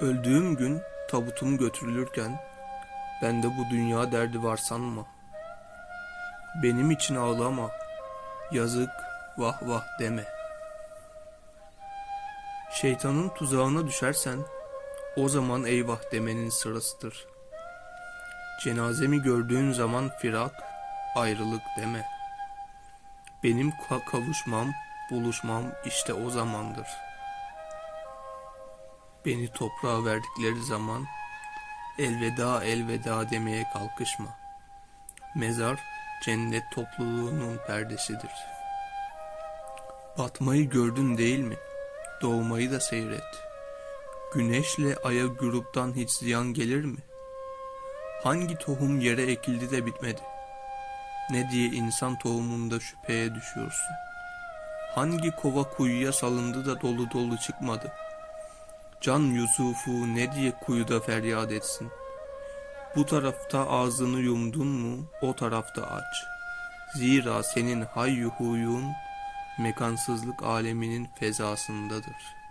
Öldüğüm gün tabutum götürülürken bende bu dünya derdi var sanma. Benim için ağlama, yazık vah vah deme. Şeytanın tuzağına düşersen o zaman eyvah demenin sırasıdır. Cenazemi gördüğün zaman firak, ayrılık deme. Benim ka- kavuşmam, buluşmam işte o zamandır. Beni toprağa verdikleri zaman elveda elveda demeye kalkışma. Mezar cennet topluluğunun perdesidir. Batmayı gördün değil mi? Doğmayı da seyret. Güneşle aya gruptan hiç ziyan gelir mi? Hangi tohum yere ekildi de bitmedi? Ne diye insan tohumunda şüpheye düşüyorsun? Hangi kova kuyuya salındı da dolu dolu çıkmadı? Can Yusuf'u ne diye kuyuda feryat etsin? Bu tarafta ağzını yumdun mu o tarafta aç. Zira senin hayyu huyun mekansızlık aleminin fezasındadır.''